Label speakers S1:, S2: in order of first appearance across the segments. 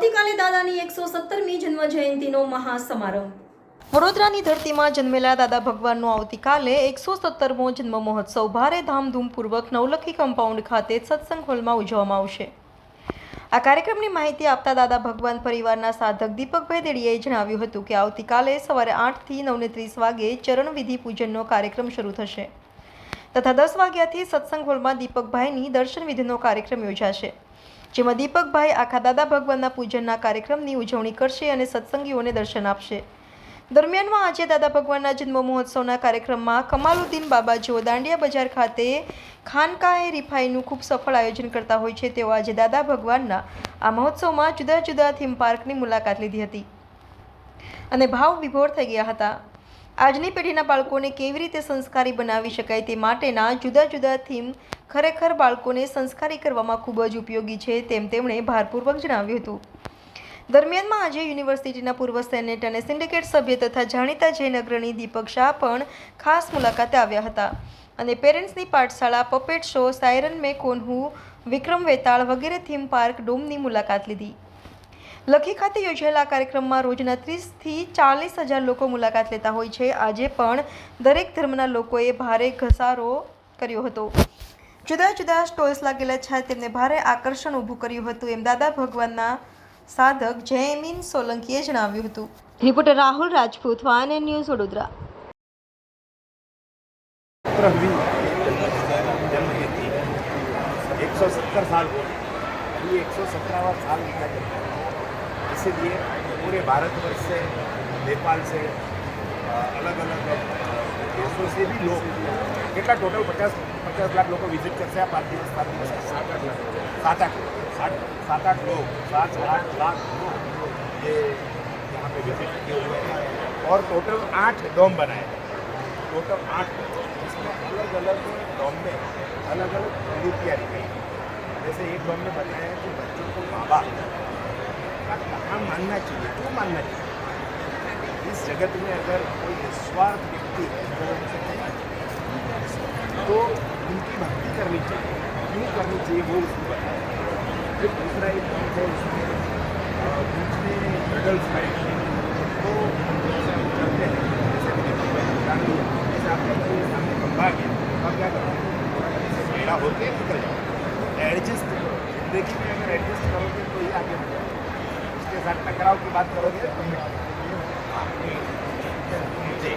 S1: આવતીકાલે દાદાની એકસો સત્તરમી જન્મ જયંતિનો મહાસમારંભ. વડોદરાની ધરતીમાં જન્મેલા દાદા ભગવાનનો આવતીકાલે એકસો સત્તરમો જન્મ મહોત્સવ ભારે ધામધૂમપૂર્વક નવલખી કમ્પાઉન્ડ ખાતે સત્સંગ હોલમાં ઉજવવામાં આવશે. આ કાર્યક્રમની માહિતી આપતા દાદા ભગવાન પરિવારના સાધક દીપકભાઈ દેડિયાએ જણાવ્યું હતું કે આવતીકાલે સવારે આઠથી નવને ત્રીસ વાગે ચરણવિધિ પૂજનનો કાર્યક્રમ શરૂ થશે. તથા દસ વાગ્યાથી સત્સંગ હોલમાં દીપકભાઈની દર્શન વિધિનો કાર્યક્રમ યોજાશે. જેમાં દીપકભાઈ આખા દાદા ભગવાનના પૂજનના કાર્યક્રમની ઉજવણી કરશે અને સત્સંગીઓને દર્શન આપશે. દરમિયાનમાં આજે દાદા ભગવાનના જન્મ મહોત્સવના કાર્યક્રમમાં કમાલુદ્દીન બાબાજીઓ દાંડિયા બજાર ખાતે ખાનકાએ રિફાઈનું ખૂબ સફળ આયોજન કરતા હોય છે તેઓ આજે દાદા ભગવાનના આ મહોત્સવમાં જુદા જુદા થીમ પાર્કની મુલાકાત લીધી હતી. અને ભાવ વિભોર થઈ ગયા હતા. આજની પેઢીના બાળકોને કેવી રીતે સંસ્કારી બનાવી શકાય તે માટેના જુદા જુદા થીમ ખરેખર બાળકોને સંસ્કારી કરવામાં ખૂબ જ ઉપયોગી છે તેમ તેમણે ભારપૂર્વક જણાવ્યું હતું. દરમિયાનમાં આજે યુનિવર્સિટીના પૂર્વ સેનેટ અને સિન્ડિકેટ સભ્ય તથા જાણીતા જૈન અગ્રણી દીપક શાહ પણ ખાસ મુલાકાતે આવ્યા હતા અને પેરેન્ટ્સની પાઠશાળા પપેટ શો સાયરન મે કોન્હુ વિક્રમ વેતાળ વગેરે થીમ પાર્ક ડોમની મુલાકાત લીધી. લખી ખાતે યોજાયેલા કાર્યક્રમમાં રોજના ત્રીસથી ચાલીસ હજાર લોકો મુલાકાત લેતા હોય છે. આજે પણ દરેક ધર્મના લોકોએ ભારે ઘસારો કર્યો હતો. જુદા જુદા સ્ટોલ્સ લાગેલા છે. તેમને ભારે આકર્ષણ ઊભું કર્યું હતું. એમ દાદા ભગવાનના સાધક જયમીન સોલંકીએ જણાવ્યું હતું. રિપોર્ટર રાહુલ રાજપૂત વાન એન ન્યૂઝ વડોદરા.
S2: એકસો સત્તર સાલ. એકસો સત્તરાવા સાલ इसीलिए पूरे भारतवर्ष से नेपाल से अलग अलग देशों से भी लोग કેટલા ટોટલ પચાસ પચાસ લાખ લોકો વિઝિટ કરશે આ પાંચ દિવસ પાંચ દિવસ સાત આઠ લાખ સાત આઠ सात सात आठ लोग सात आठ लाख लोग ये यहाँ पे विजिट किए हुए हैं और टोटल आठ डोम बनाए हैं टोटल आठ इसमें अलग अलग डॉम में अलग अलग प्रवृत्तियाँ रखी हैं जैसे एक डॉम में बताया है कि बच्चों को माँ बाप कहाँ मानना चाहिए क्यों मानना चाहिए। इस जगत में अगर कोई निस्वार्थ व्यक्ति है कहना चाहिए तो उनकी भक्ति करनी चाहिए, क्यों करनी चाहिए, वो उसको बताया फिर दूसरा एक पॉइंट है, उसमें बीच में मेडल्स आए तो करते हम हैं जैसे मैंने मोबाइल उतार लिया जैसे आपका कोई सामने खंभा आ गया तो आप क्या करोगे थोड़ा जैसे मेरा होते निकल जाओ एडजस्ट करो ज़िंदगी में अगर एडजस्ट करोगे तो ही आगे उसके साथ टकराव की बात करोगे? तो हाँ, जी।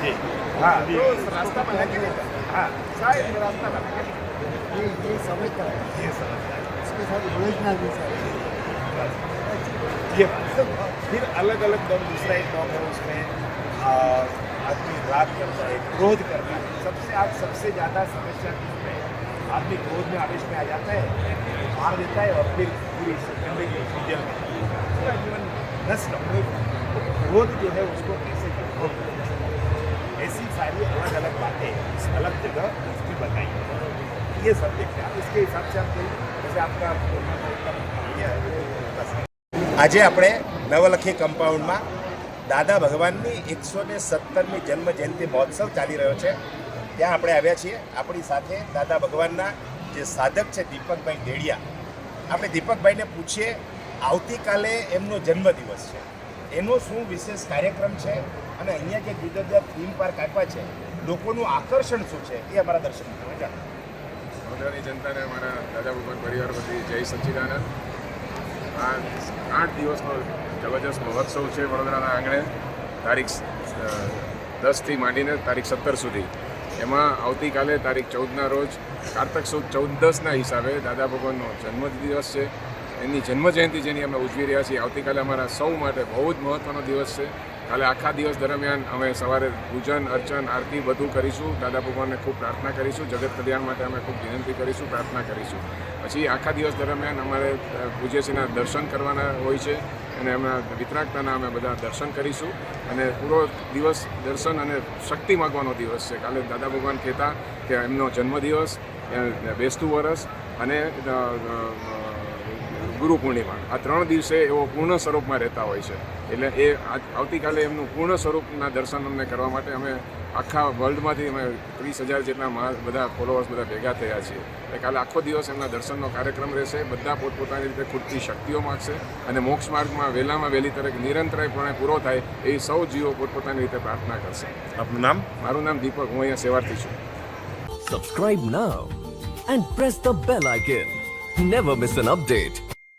S2: जी हाँ तो रास्ता बना के हाँ। शायद रास्ता बना के
S3: ये ये समझता है
S2: ये समझता है
S3: उसके साथ योजना भी
S2: ये फिर अलग अलग दम दूसरा एक दम है उसमें आदमी राग करता है क्रोध करता है सबसे आज सबसे ज़्यादा समस्या किसमें है? आदमी क्रोध में आवेश में आ जाता है मार देता है और फिर पूरी जिंदगी जेल में पूरा जीवन नष्ट हो तो क्रोध जो है उसको कैसे कंट्रोल करें ऐसी सारी अलग अलग बातें अलग जगह उसकी बताई ये सब देखते हैं आप इसके हिसाब से आप कोई जैसे आपका ये है, बस આજે આપણે નવલખી કમ્પાઉન્ડમાં દાદા ભગવાનની એકસો ને સત્તરમી જન્મ જયંતિ મહોત્સવ ચાલી રહ્યો છે ત્યાં આપણે આવ્યા છીએ. આપણી સાથે દાદા ભગવાનના જે સાધક છે દીપકભાઈ દેડિયા આપણે દીપકભાઈને પૂછીએ, આવતીકાલે એમનો જન્મદિવસ છે. એનો શું વિશેષ કાર્યક્રમ છે? અને અહીંયા જે જુદા જુદા થીમ પાર્ક આપ્યા છે, લોકોનું આકર્ષણ શું છે? એ અમારા દર્શન કરવા જાણો.
S4: જનતાને અમારા દાદા ભગવાન પરિવાર વતી જય સચ્ચિદાનંદ આ આઠ દિવસનો જબરજસ્ત મહોત્સવ છે વડોદરાના આંગણે. તારીખ દસથી માંડીને તારીખ સત્તર સુધી. એમાં આવતીકાલે તારીખ ચૌદના રોજ, કારતક સુદ ચૌદ દસના હિસાબે દાદા ભગવાનનો જન્મદિવસ છે. એમની જન્મજયંતિ જેની અમે ઉજવી રહ્યા છીએ, આવતીકાલે અમારા સૌ માટે બહુ જ મહત્ત્વનો દિવસ છે. કાલે આખા દિવસ દરમિયાન અમે સવારે પૂજન, અર્ચન, આરતી બધું કરીશું. દાદા ભગવાનને ખૂબ પ્રાર્થના કરીશું. જગત કલ્યાણ માટે અમે ખૂબ વિનંતી કરીશું, પ્રાર્થના કરીશું. પછી આખા દિવસ દરમિયાન અમારે પૂજ્યશ્રીના દર્શન કરવાના હોય છે. અને એમના વિતરાગતાના અમે બધા દર્શન કરીશું. અને પૂરો દિવસ દર્શન અને શક્તિ માગવાનો દિવસ છે. કાલે દાદા ભગવાન કહેતા કે એમનો જન્મદિવસ બેસતું વરસ અને ગુરુ પૂર્ણિમા. આ ત્રણ દિવસે એવો પૂર્ણ સ્વરૂપમાં રહેતા હોય છે. એટલે એ આવતીકાલે એમનું પૂર્ણ સ્વરૂપના દર્શન અમને કરવા માટે અમે આખા વર્લ્ડમાંથી અમે ત્રીસ હજાર જેટલા બધા ફોલોઅર્સ બધા ભેગા થયા છીએ એટલે કાલે આખો દિવસ એમના દર્શનનો કાર્યક્રમ રહેશે બધા પોતપોતાની રીતે ખૂટતી શક્તિઓ માગશે અને મોક્ષ માર્ગમાં વહેલામાં વહેલી તરફ નિરંતરપણે પૂરો થાય એ સૌ જીવો પોતપોતાની રીતે પ્રાર્થના કરશે
S2: આપનું નામ
S4: મારું નામ દીપક હું અહીંયા સેવાર્થી છું
S5: Subscribe now and press the bell icon. Never miss an update.